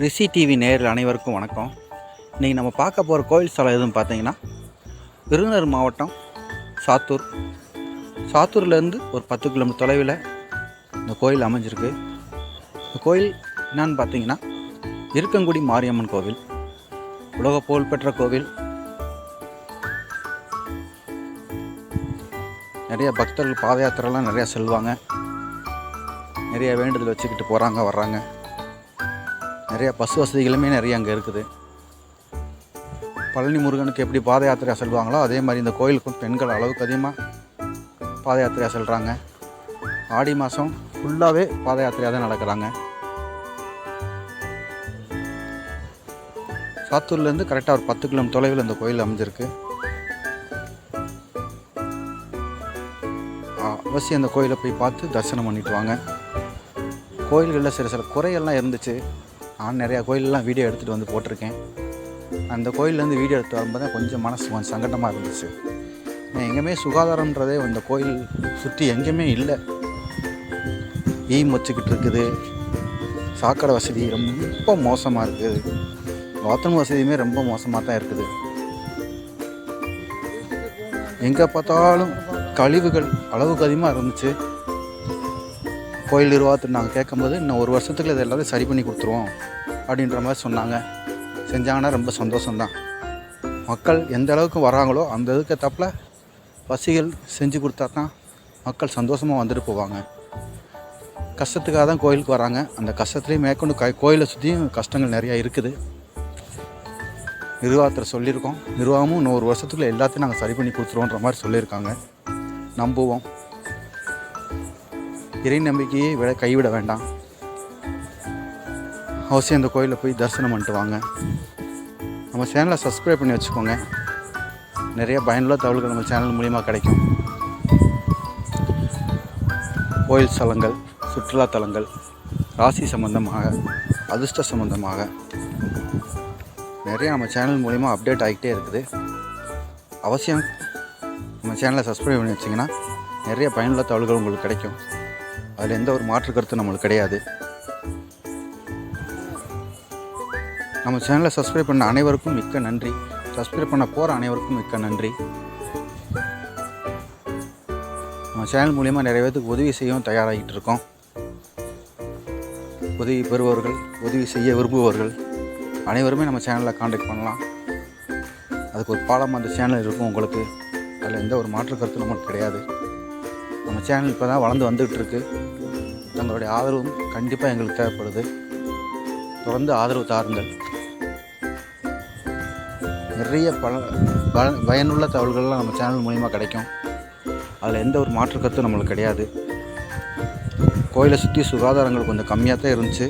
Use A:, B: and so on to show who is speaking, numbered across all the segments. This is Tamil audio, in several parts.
A: ரிஷி டிவி நேரில் அனைவருக்கும் வணக்கம். இன்றைக்கி நம்ம பார்க்க போகிற கோயில் ஸ்தலம் எதுன்னு பார்த்தீங்கன்னா விருதுநகர் மாவட்டம் சாத்தூர். சாத்தூர்லேருந்து ஒரு பத்து கிலோமீட்டர் தொலைவில் இந்த கோயில் அமைஞ்சிருக்கு. இந்த கோயில் என்னன்னு பார்த்தீங்கன்னா இருக்கங்குடி மாரியம்மன் கோவில் உலக புகழ்பெற்ற கோவில். நிறைய பக்தர்கள் பாத யாத்திரைலாம் நிறையா செல்வாங்க. நிறைய வேண்டுதல் வச்சுக்கிட்டு போகிறாங்க வர்றாங்க. நிறைய பஸ் வசதிகளுமே நிறைய அங்கே இருக்குது. பழனி முருகனுக்கு எப்படி பாத யாத்திரையாக செல்வாங்களோ அதே மாதிரி இந்த கோயிலுக்கும் பெண்கள் அளவுக்கு அதிகமாக பாத யாத்திரையாக செல்கிறாங்க ஆடி மாதம் ஃபுல்லாகவே பாத யாத்திரையாக தான் நடக்கிறாங்க. சாத்தூர்லேருந்து கரெக்டாக ஒரு பத்து கிலோமீட்டர் தொலைவில் இந்த கோயில் அமைஞ்சிருக்கு. அவசியம் அந்த கோயிலை போய் பார்த்து தரிசனம் பண்ணிட்டு வாங்க. கோயில்களில் சில சில குறையெல்லாம் இருந்துச்சு. நான் நிறையா கோயிலெலாம் வீடியோ எடுத்துகிட்டு வந்து போட்டிருக்கேன். அந்த கோயிலேருந்து வீடியோ எடுத்து வரும்போது தான் கொஞ்சம் மனசு கொஞ்சம் சங்கடமாக இருந்துச்சு. எங்கேயுமே சுகாதாரன்றதே இந்த கோயில் சுற்றி எங்கேயுமே இல்லை. ஈ மொச்சிக்கிட்டு இருக்குது. சாக்கடை வசதி ரொம்ப மோசமாக இருக்குது. பாத்ரூம் வசதியுமே ரொம்ப மோசமாக தான் இருக்குது. எங்கே பார்த்தாலும் கழிவுகள் அளவுக்கு அதிகமாக இருந்துச்சு. கோயில் நிர்வாகத்தை நாங்கள் கேட்கும்போது இன்னும் ஒரு வருஷத்துக்குள்ள இது எல்லாத்தையும் சரி பண்ணி கொடுத்துருவோம் அப்படின்ற மாதிரி சொன்னாங்க. செஞ்சாங்கன்னா ரொம்ப சந்தோஷம்தான். மக்கள் எந்த அளவுக்கு வராங்களோ அந்த இதுக்கு தப்பில் வசதிகள் செஞ்சு கொடுத்தா தான் மக்கள் சந்தோஷமாக வந்துட்டு போவாங்க. கஷ்டத்துக்காக தான் கோயிலுக்கு வராங்க. அந்த கஷ்டத்துலேயும் மேற்கொண்டு க கோயிலை சுற்றியும் கஷ்டங்கள் நிறையா இருக்குது. நிர்வாகத்தில் சொல்லியிருக்கோம். நிர்வாகமும் இன்னொரு வருஷத்துக்குள்ளே வருஷத்துக்குள்ள எல்லாத்தையும் நாங்கள் சரி பண்ணி கொடுத்துருவோன்ற மாதிரி சொல்லியிருக்காங்க. நம்புவோம். இறை நம்பிக்கையை விட கைவிட வேண்டாம். அவசியம் அந்த கோயிலில் போய் தரிசனம் பண்ணிட்டு வாங்க. நம்ம சேனலை சப்ஸ்கிரைப் பண்ணி வச்சுக்கோங்க. நிறைய பயனுள்ள தகவல்கள் நம்ம சேனல் மூலிமா கிடைக்கும். கோயில் ஸ்தலங்கள் சுற்றுலா தலங்கள் ராசி சம்பந்தமாக அதிர்ஷ்ட சம்பந்தமாக நிறைய நம்ம சேனல் மூலிமா அப்டேட் ஆகிட்டே இருக்குது. அவசியம் நம்ம சேனலை சப்ஸ்கிரைப் பண்ணி வச்சிங்கன்னா நிறைய பயனுள்ள தகவல்கள் உங்களுக்கு கிடைக்கும். அதில் எந்த ஒரு மாற்று கருத்தும் நம்மளுக்கு கிடையாது. நம்ம சேனலை சப்ஸ்கிரைப் பண்ண அனைவருக்கும் மிக்க நன்றி. சப்ஸ்கிரைப் பண்ண போகிற அனைவருக்கும் மிக்க நன்றி. நம்ம சேனல் மூலிமா நிறைய பேருக்கு உதவி செய்யவும் தயாராகிட்டு இருக்கோம். உதவி பெறுபவர்கள் உதவி செய்ய விரும்புபவர்கள் அனைவருமே நம்ம சேனலில் காண்டாக்ட் பண்ணலாம். அதுக்கு ஒரு பாலம் அந்த சேனல் இருக்கும் உங்களுக்கு. அதில் எந்த ஒரு மாற்று கருத்தும் நம்மளுக்கு கிடையாது. நம்ம சேனல் இப்போ தான் வளர்ந்து வந்துகிட்டு இருக்கு தங்களுடைய ஆதரவும் கண்டிப்பாக எங்களுக்கு தேவைப்படுது. தொடர்ந்து ஆதரவு தாருங்கள். நிறைய பல பயனுள்ள தகவல்கள்லாம் நம்ம சேனல் மூலிமா கிடைக்கும். அதில் எந்த ஒரு மாற்று கருத்தும் நம்மளுக்கு கிடையாது. கோயிலை சுற்றி சுகாதாரங்கள் கொஞ்சம் கம்மியாக தான் இருந்துச்சு.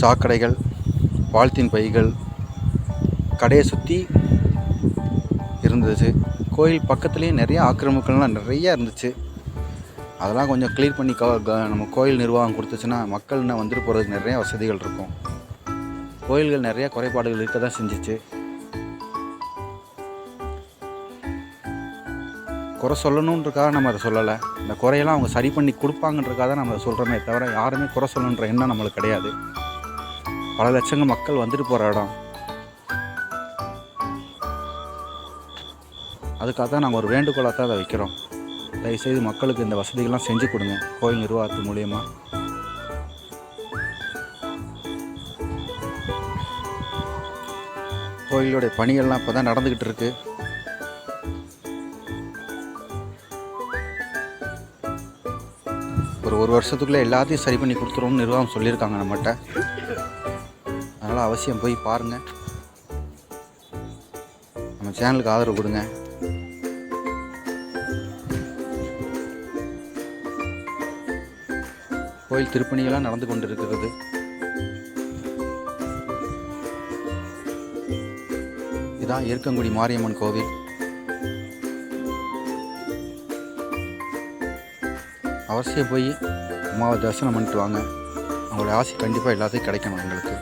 A: சாக்கடைகள் பாலித்தீன் பைகள் கடையை சுற்றி இருந்துச்சு கோயில் பக்கத்துலேயே நிறைய ஆக்கிரமிப்புகள்லாம் நிறைய இருந்துச்சு. அதெல்லாம் கொஞ்சம் க்ளீன் பண்ணி க- நம்ம கோயில் நிர்வாகம் கொடுத்துச்சுன்னா மக்கள் இன்னும் வந்துட்டு போகிறதுக்கு நிறைய வசதிகள் இருக்கும். கோயில்கள் நிறைய குறைபாடுகள் இருக்க தான் செஞ்சிச்சு. குறை சொல்லணுன்றக்காக நம்ம அதை சொல்லலை. இந்த குறையெல்லாம் அவங்க சரி பண்ணி கொடுப்பாங்கன்றக்காக தான் நம்ம அதை சொல்கிறோமே தவிர யாருமே குறை சொல்லணுன்ற எண்ணம் நம்மளுக்கு கிடையாது. பல லட்சங்கள் மக்கள் வந்துட்டு போகிற இடம். அதுக்காக தான் நாங்கள் ஒரு வேண்டுகோளாக தான் அதை வைக்கிறோம். தயவுசெய்து மக்களுக்கு இந்த வசதிகள்லாம் செஞ்சு கொடுங்க. கோயில் நிர்வாகத்து மூலியமாக கோயிலுடைய பணிகள்லாம் இப்போ தான் நடந்துக்கிட்டு இருக்கு. ஒரு ஒரு வருஷத்துக்குள்ளே எல்லாத்தையும் சரி பண்ணி கொடுத்துருவோம்னு நிர்வாகம் சொல்லியிருக்காங்க நம்மகிட்ட. அதனால் அவசியம் போய் பாருங்கள் நம்ம சேனலுக்கு ஆதரவு கொடுங்க. கோயில் திருப்பணிகளாக நடந்து கொண்டு இருக்கிறது இதான் ஏற்கங்குடி மாரியம்மன் கோவில். அவசியம் போய் அம்மாவை தரிசனம் பண்ணிட்டு வாங்க. அவங்களோட ஆசை கண்டிப்பாக எல்லாத்தையும் கிடைக்கணும் எங்களுக்கு.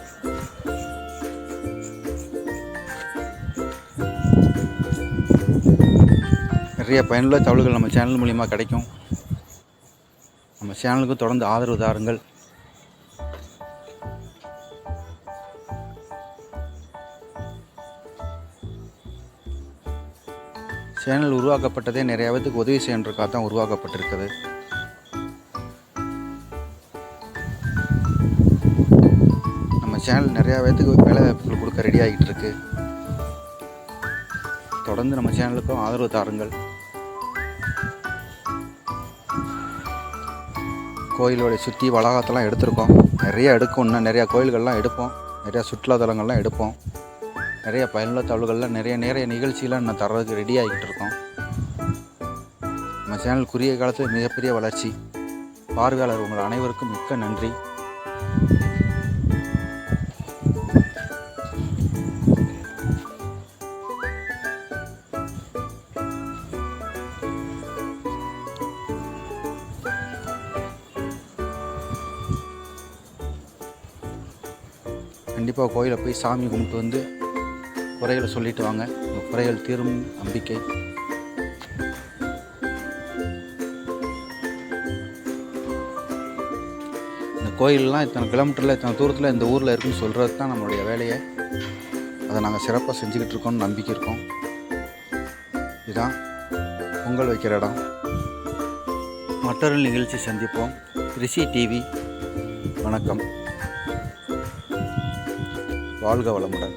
A: நிறைய பயனுள்ள தகவல்கள் நம்ம சேனல் மூலிமா கிடைக்கும். நம்ம சேனலுக்கு தொடர்ந்து ஆதரவு தாருங்கள். சேனல் உருவாக்கப்பட்டதே நிறைய பேத்துக்கு உதவி செய்யறதுக்காக தான் உருவாக்கப்பட்டிருக்குது. நம்ம சேனல் நிறையா பேத்துக்கு வேலை வாய்ப்புகள் கொடுக்க ரெடி ஆகிட்டு இருக்கு தொடர்ந்து நம்ம சேனலுக்கும் ஆதரவு தாருங்கள். கோயிலோடைய சுற்றி வளாகத்தெல்லாம் எடுத்திருக்கோம். நிறைய எடுக்கும் இன்னும் நிறையா கோயில்கள்லாம் எடுப்போம். நிறையா சுற்றுலாத்தலங்கள்லாம் எடுப்போம். நிறைய பயனுள்ள தகவல்கள்லாம் நிறைய நிறைய நிகழ்ச்சியெலாம் இன்னும் தர்றதுக்கு ரெடி ஆகிக்கிட்டு இருக்கோம். நம்ம சேனல் குறுகிய காலத்தில் மிகப்பெரிய வளர்ச்சி. பார்வையாளர் உங்கள் அனைவருக்கும் மிக்க நன்றி. கண்டிப்பாக கோயிலை போய் சாமி கும்பிட்டு வந்து குறைகளை சொல்லிட்டு வாங்க. உங்கள் குறைகள் தீரும் நம்பிக்கை. இந்த கோயிலெலாம் இத்தனை கிலோமீட்டரில் இத்தனை தூரத்தில் இந்த ஊரில் இருக்குன்னு சொல்கிறது தான் நம்மளுடைய வேலையை. அதை நாங்கள் சிறப்பாக செஞ்சுக்கிட்டு இருக்கோம்னு நம்பிக்கை இருக்கோம். இதுதான் பொங்கல் வைக்கிற இடம். மற்றொரு நிகழ்ச்சி சந்திப்போம். ரிஷி டிவி. வணக்கம். வாழ்க வளமுடன்.